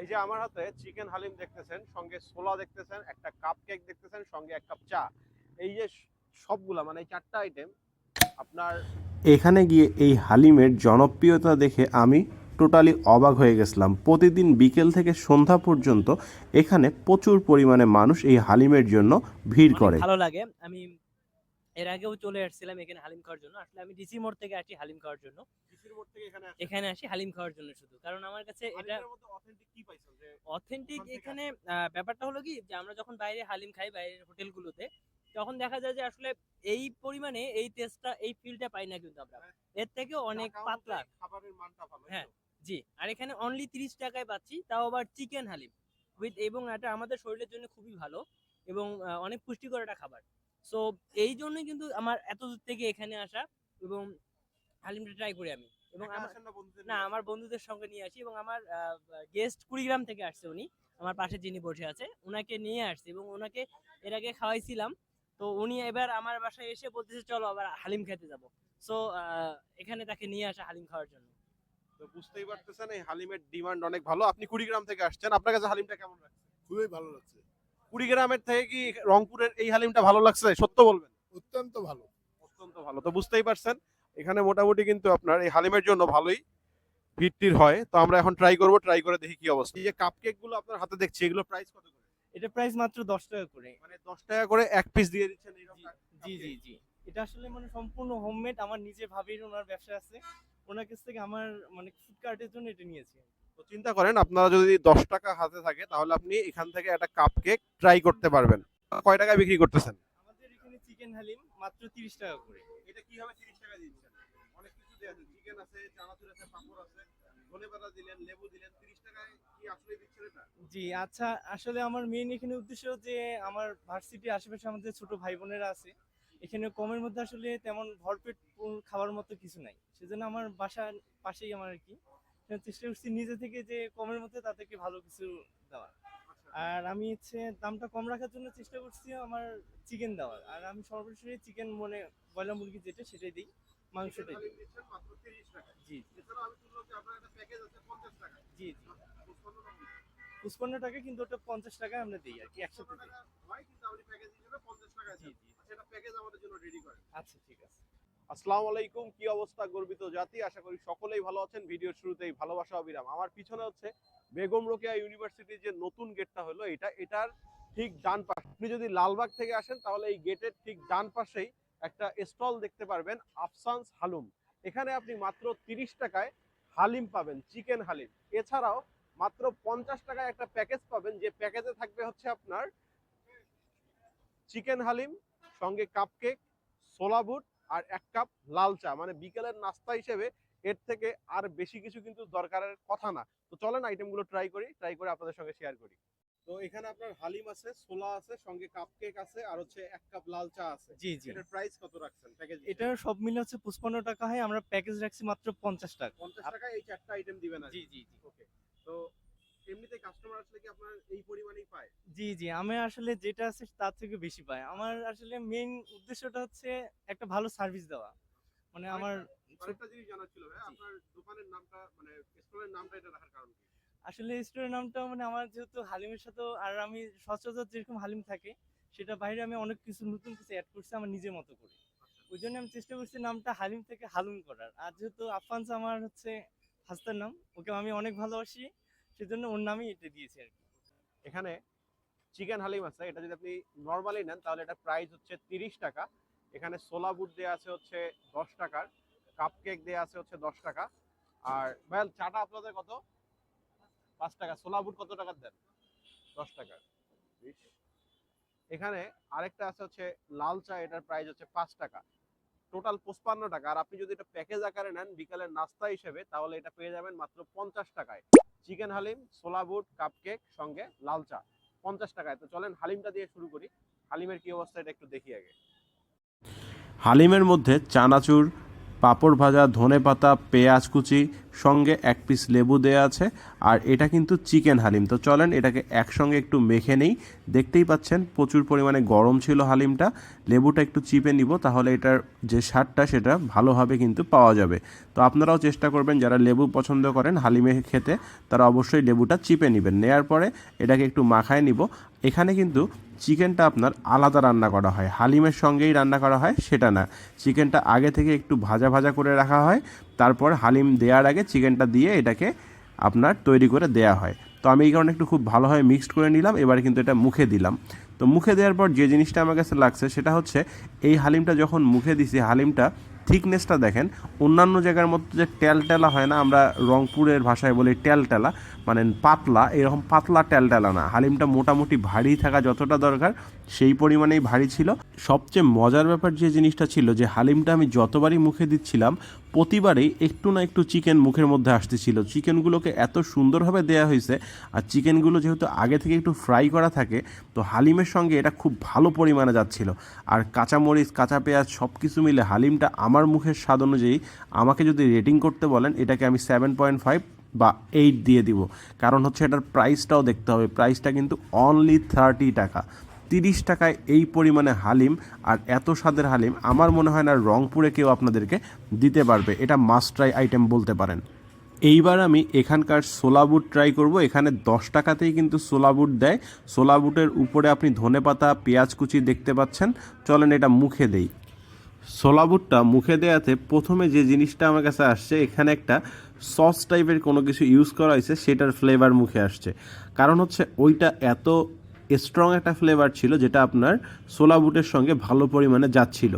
এই যে আমার হাতে চিকেন হালিম দেখতেছেন সঙ্গে ছোলা দেখতেছেন একটা কাপ কেক দেখতেছেন সঙ্গে এক কাপ চা। এই যে সবগুলা মানে এই চারটা আইটেম আপনার এখানে গিয়ে এই হালিমের জনপ্রিয়তা দেখে আমি টোটালি অবাক হয়ে গেছিলাম। প্রতিদিন বিকেল থেকে সন্ধ্যা পর্যন্ত এখানে প্রচুর পরিমাণে মানুষ এই হালিমের জন্য ভিড় করে। ভালো লাগে। আমি এর আগেও চলে আসছিলাম এখানে হালিম খাওয়ার জন্য। আসলে আমি ডিসি মোড় থেকে আসি হালিম খাওয়ার জন্য। এখানে আসি হালিম খাওয়ার জন্য শুধু। কারণ আমার কাছে এটা অথেন্টিক এখানে ব্যাপারটা হলো কি যে আমরা যখন বাইরে হালিম খাই বাইরের হোটেলগুলোতে তখন দেখা যায় যে আসলে এই পরিমাণে এই টেস্টটা এই ফিলটা পাই না কিন্তু আমরা। এর থেকেও অনেক পাতলা। খাবারের মানটা ভালো হ্যাঁ। জি। আর এখানে অনলি তিরিশ টাকায় পাচ্ছি তাও আবার চিকেন হালিম উইথ এবং এটা আমাদের শরীরের জন্য খুবই ভালো এবং অনেক পুষ্টিকর একটা খাবার। সো এই জন্যই কিন্তু আমার এত দূর থেকে এখানে আসা এবং হালিমটা ট্রাই করি আমি। এবং আমার না বন্ধুদের না নিয়ে? আমার বন্ধুদের সঙ্গে নিয়ে আসি এবং আমার গেস্ট কুড়িগ্রাম থেকে আসছে উনি আমার পাশে যিনি বসে আছে। ওনাকে নিয়ে আসছি এবং ওনাকে এর আগে খাওয়াইছিলাম। তো উনি এবার আমার বাসায় এসে বলতেছে চলো আবার হালিম খেতে যাব। সো এখানে তাকে নিয়ে আসা হালিম খাওয়ার জন্য। তো বুঝতেই পারতেছেন এই হালিমের ডিমান্ড অনেক ভালো। আপনি কুড়িগ্রাম থেকে আসছেন আপনার কাছে হালিমটা কেমন লাগছে? খুবই ভালো লাগছে। কুড়িগ্রামের থেকে কি রংপুরের এই হালিমটা ভালো লাগছে? সত্য বলবেন? অত্যন্ত ভালো। অত্যন্ত ভালো তো বুঝতেই পারছেন। এখানে মোটামুটি কিন্তু আপনার এই হালিমের জন্য ভালোই ভিড়টির হয়। তো আমরা এখন ট্রাই করব ট্রাই করে দেখি কি অবস্থা। এই যে কাপকেকগুলো আপনার হাতে দেখছি এগুলো প্রাইস কত করে? এটা প্রাইস মাত্র দশ টাকা করে। মানে দশ টাকা করে এক পিস দিয়ে দিচ্ছেন জি জি জি এটা আসলে মানে সম্পূর্ণ হোমমেড আমার নিজে ভাবির ওনার ব্যবসা আছে। ওনার কাছ থেকে আমার মানে ফুড কার্টের জন্য এটা নিয়েছি। তো চিন্তা করেন আপনারা যদি দশ টাকা হাতে থাকে তাহলে আপনি এখান থেকে একটা কাপ কেক ট্রাই করতে পারবেন। কয় টাকায় বিক্রি করতেছেন? চিকেন হালিম মাত্র তিরিশ টাকা করে। এটা কীভাবে তিরিশ টাকা দিচ্ছেন? অনেক কিছু দেওয়া আছে। চিকেন আছে চানাচুর আছে পাঁপড় আছে ধনে পাতা দিলেন লেবু দিলেন তিরিশ টাকায় কি আসলে দিচ্ছেন এটা? জি আচ্ছা আসলে আমার মেইন এখানে উদ্দেশ্য যে আমার ভার্সিটি আশেপাশে আমাদের ছোট ভাই বোনেরা আছে। এখানে কমের মধ্যে আসলে তেমন ভরপেট খাবার মতো কিছু নাই। সেজন্য আমার বাসার পাশেই আমার আর কি। চেষ্টা করছি নিজে থেকে যে কমের মধ্যে তাদেরকে ভালো কিছু দেওয়ার। আর আমি হচ্ছে দামটা কম রাখার জন্য চেষ্টা করছি আমার চিকেন দেওয়ার। আর আমি সর্বশেষে চিকেন মানে ব্রয়লার মুরগি যেটা সেটাই দিই মাংসটাই দিই। জি এছাড়াও আমি শুনলাম আপনার একটা প্যাকেজ আছে পঞ্চাশ টাকায় জি জি। পঁচপান্ন টাকা কিন্তু ওটা পঞ্চাশ টাকায় আমরা দিই আর কি একসাথে দিই। জি। জি। আচ্ছা এটা প্যাকেজ আমাদের জন্য রেডি করেন আচ্ছা ঠিক আছে। আসসালামু আলাইকুম, কি অবস্থা গর্বিত জাতি? আশা করি সকলেই ভালো আছেন। ভিডিওর শুরুতেই ভালোবাসা, অবিরাম। আমার পিছনে হচ্ছে বেগম রোকেয়া ইউনিভার্সিটির যে নতুন গেটটা হলো, এটা, এটার ঠিক ডান পাশে। আপনি যদি লালবাগ থেকে আসেন, তাহলে এই গেটের ঠিক ডান পাশেই একটা স্টল দেখতে পারবেন, আফসানস হালুম। এখানে আপনি মাত্র তিরিশ টাকায় হালিম পাবেন, চিকেন হালিম। এছাড়াও মাত্র পঞ্চাশ টাকায় একটা প্যাকেজ পাবেন, যে প্যাকেজে থাকবে হচ্ছে আপনার চিকেন হালিম, সঙ্গে কাপকেক, ছোলা বুট আর এক কাপ লাল চা। মানে বিকেলের নাস্তা হিসেবে এর থেকে আর বেশি কিছু কিন্তু দরকারের কথা না। তো চলেন আইটেমগুলো ট্রাই করি ট্রাই করে আপনাদের সঙ্গে শেয়ার করি। তো এখানে আপনার হালিম আছে ছোলা আছে সঙ্গে কাপকেক আছে আর হচ্ছে এক কাপ লাল চা আছে। জি জি। এটার প্রাইস কত রাখছেন প্যাকেজ এটা সব মিলে হচ্ছে পঁচপান্ন টাকা হয় আমরা প্যাকেজ রাখছি মাত্র পঞ্চাশ টাকা। পঞ্চাশ টাকায় এই চারটা আইটেম দিবেন জি জি জি। ওকে তো এমনিতে কাস্টমার আসলে কি আপনার এই পরিমাণেই পায়? জি জি আমি আসলে যেটা আছে তার থেকে বেশি পাই। আমার আসলে মেইন উদ্দেশ্যটা হচ্ছে একটা ভালো সার্ভিস দেওয়া। মানে আমার আরেকটা জিনিস জানার ছিল আপনার দোকানের নামটা মানে স্টোরের নামটা এটা রাখার কারণ কি? আসলে স্টোরের নামটা মানে আমার যেহেতু হালিমের সাথে আর আমি সচরাচর যেরকম হালিম থাকে সেটা বাইরে আমি অনেক কিছু নতুন কিছু অ্যাড করছি আমার নিজের মতো করে। ওই জন্য আমি চেষ্টা করছি নামটা হালিম থেকে হালুম করার। আর যেহেতু আফান্স আমার হচ্ছে হাস্তার নাম ওকে আমি অনেক ভালোবাসি। সেজন্য ওর নামই এটা দিয়েছি আর কি। এখানে চিকেন হালিম আছে এটা যদি আপনি নর্মালি নেন তাহলে এটা প্রাইস হচ্ছে তিরিশ টাকা। এখানে সোলা বুট দেওয়া আছে হচ্ছে দশ টাকার কাপ কেক দেওয়া আছে হচ্ছে দশ টাকা। আর ভাই চাটা আপনাদের কত? পাঁচ টাকা। সোলা বুট কত টাকার দেন? দশ টাকা বিশ। এখানে আরেকটা আছে হচ্ছে লাল চা এটার প্রাইস হচ্ছে পাঁচ টাকা। টোটাল পঁচপান্ন টাকা। আর আপনি যদি এটা প্যাকেজ আকারে নেন বিকালের নাস্তা হিসেবে তাহলে এটা পেয়ে যাবেন মাত্র পঞ্চাশ টাকায়। চিকেন হালিম সোলা বুট কাপ কেক সঙ্গে লাল চা। পঞ্চাশ টাকায়। তো চলেন হালিমটা দিয়ে শুরু করি। হালিমের কি অবস্থা এটা একটু দেখি আগে। হালিমের মধ্যে চানাচুর, পাঁপড় ভাজা ধনে পাতা পেঁয়াজ কুচি সঙ্গে এক পিস লেবু দেওয়া আছে, আর এটা কিন্তু চিকেন হালিম। তো চলেন এটাকে একসঙ্গে একটু মেখে নেই। দেখতেই পাচ্ছেন প্রচুর পরিমাণে গরম ছিল হালিমটা। লেবুটা একটু চিপে নিব, তাহলে এটার যে স্বাদটা সেটা ভালোভাবে কিন্তু পাওয়া যাবে। তো আপনারাও চেষ্টা করবেন, যারা লেবু পছন্দ করেন হালিমে খেতে, তারা অবশ্যই লেবুটা চিপে নেবেন। নেয়ার পরে এটাকে একটু মাখায় নিব। এখানে কিন্তু চিকেনটা আপনার আলাদা রান্না করা হয়। হালিমের সঙ্গেই রান্না করা হয়, সেটা না। চিকেনটা আগে থেকে একটু ভাজা ভাজা করে রাখা হয়। তারপর হালিম দেওয়ার আগে চিকেনটা দিয়ে এটাকে আপনার তৈরি করে দেয়া হয়। তো আমি এই কারণে একটু খুব ভালোভাবে মিক্সড করে নিলাম, এবার কিন্তু এটা মুখে দিলাম। তো মুখে দেওয়ার পর যে জিনিসটা আমার কাছে লাগছে সেটা হচ্ছে, এই হালিমটা যখন মুখে দিছি, হালিমটা থিকনেসটা দেখেন, অন্যান্য জায়গার মধ্যে যে টেলটেলা হয় না, আমরা রংপুরের ভাষায় বলি টেলটেলা মানে পাতলা, এরকম পাতলা টেলটেলা না। হালিমটা মোটামুটি ভারী থাকা যতটা দরকার, সেই পরিমাণেই ভারী ছিল। সবচেয়ে মজার ব্যাপার যে জিনিসটা ছিল যে, হালিমটা আমি যতবারই মুখে দিচ্ছিলাম, প্রতিবারেই একটু না একটু চিকেন মুখের মধ্যে আসতেছিল। চিকেনগুলোকে এত সুন্দরভাবে দেয়া হয়েছে, আর চিকেনগুলো যেহেতু আগে থেকে একটু ফ্রাই করা থাকে, তো হালিমের সঙ্গে এটা খুব ভালো পরিমাণে যাচ্ছিল। আর কাঁচামরিচ, কাঁচা পেঁয়াজ সব কিছু মিলে হালিমটা আমার মুখের স্বাদ অনুযায়ী আমাকে যদি রেটিং করতে বলেন, এটাকে আমি সেভেন পয়েন্ট ফাইভ বা এইট দিয়ে দিব। কারণ হচ্ছে এটার প্রাইসটাও দেখতে হবে। প্রাইসটা কিন্তু অনলি থার্টি টাকা। তিরিশ টাকায় এই পরিমাণে হালিম আর এত স্বাদের হালিম, আমার মনে হয় না রংপুরে কেউ আপনাদেরকে দিতে পারবে। এটা মাস্ট ট্রাই আইটেম বলতে পারেন। এইবার আমি এখানকার সোলা বুট ট্রাই করব। এখানে দশ টাকাতেই কিন্তু সোলা বুট দেয়। সোলা বুটের উপরে আপনি ধনেপাতা পেঁয়াজ কুচি দেখতে পাচ্ছেন। চলেন এটা মুখে দেই। সোলা বুটটা মুখে দেওয়াতে প্রথমে যে জিনিসটা আমার কাছে আসছে, এখানে একটা সস টাইপের কোনো কিছু ইউজ করা হয়েছে, সেটার ফ্লেভার মুখে আসছে। কারণ হচ্ছে ওইটা এত স্ট্রং একটা ফ্লেভার ছিল যেটা আপনার সোলা বুটের সঙ্গে ভালো পরিমাণে যাচ্ছিল।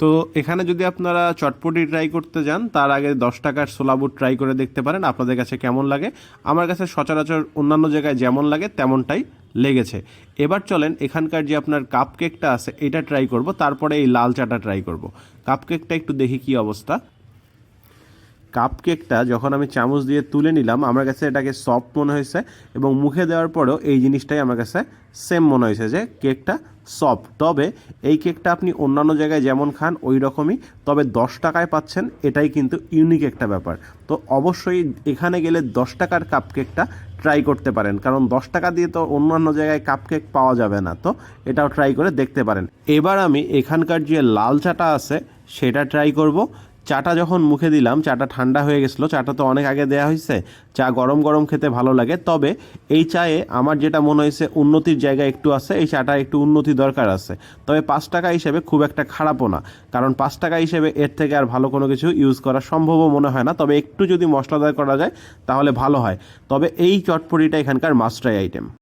তো এখানে যদি আপনারা চটপটি ট্রাই করতে যান, তার আগে দশ টাকার সোলা বুট ট্রাই করে দেখতে পারেন, আপনাদের কাছে কেমন লাগে। আমার কাছে সচরাচর অন্যান্য জায়গায় যেমন লাগে, তেমনটাই লেগেছে। এবার চলেন এখানকার যে আপনার কাপ কেকটা আছে, এটা ট্রাই করব, তারপরে এই লাল চাটা ট্রাই করব। কাপ কেকটা একটু দেখি কি অবস্থা। কাপ কেকটা যখন আমি চামচ দিয়ে তুলে নিলাম, আমার কাছে এটাকে সফট মনে হয়েছে এবং মুখে দেওয়ার পরেও এই জিনিসটাই আমার কাছে সেম মনে হয়েছে যে কেকটা সফট তবে এই কেকটা আপনি অন্যান্য জায়গায় যেমন খান, ওই রকমই। তবে দশ টাকায় পাচ্ছেন, এটাই কিন্তু ইউনিক একটা ব্যাপার। তো অবশ্যই এখানে গেলে দশ টাকার কাপ কেকটা ট্রাই করতে পারেন। কারণ দশ টাকা দিয়ে তো অন্যান্য জায়গায় কাপ কেক পাওয়া যাবে না। তো এটাও ট্রাই করে দেখতে পারেন। এবার আমি এখানকার যে লাল চাটা আছে, সেটা ট্রাই করব। চাটা যখন মুখে দিলাম, চাটা ঠান্ডা হয়ে গেছিল, চাটা তো অনেক আগে দেওয়া হয়েছে, চা গরম গরম খেতে ভালো লাগে। তবে এই চায়ে আমার যেটা মনে হয়েছে উন্নতির জায়গা একটু আছে, এই চাটা একটু উন্নতি দরকার আছে। তবে পাঁচ টাকা হিসেবে খুব একটা খারাপও না, কারণ পাঁচ টাকা হিসেবে এর থেকে আর ভালো কোনো কিছু ইউজ করা সম্ভবও মনে হয় না। তবে একটু যদি মশলাদার করা যায়, তাহলে ভালো হয়। তবে এই চটপটিটা এখানকার মাস্টাই আইটেম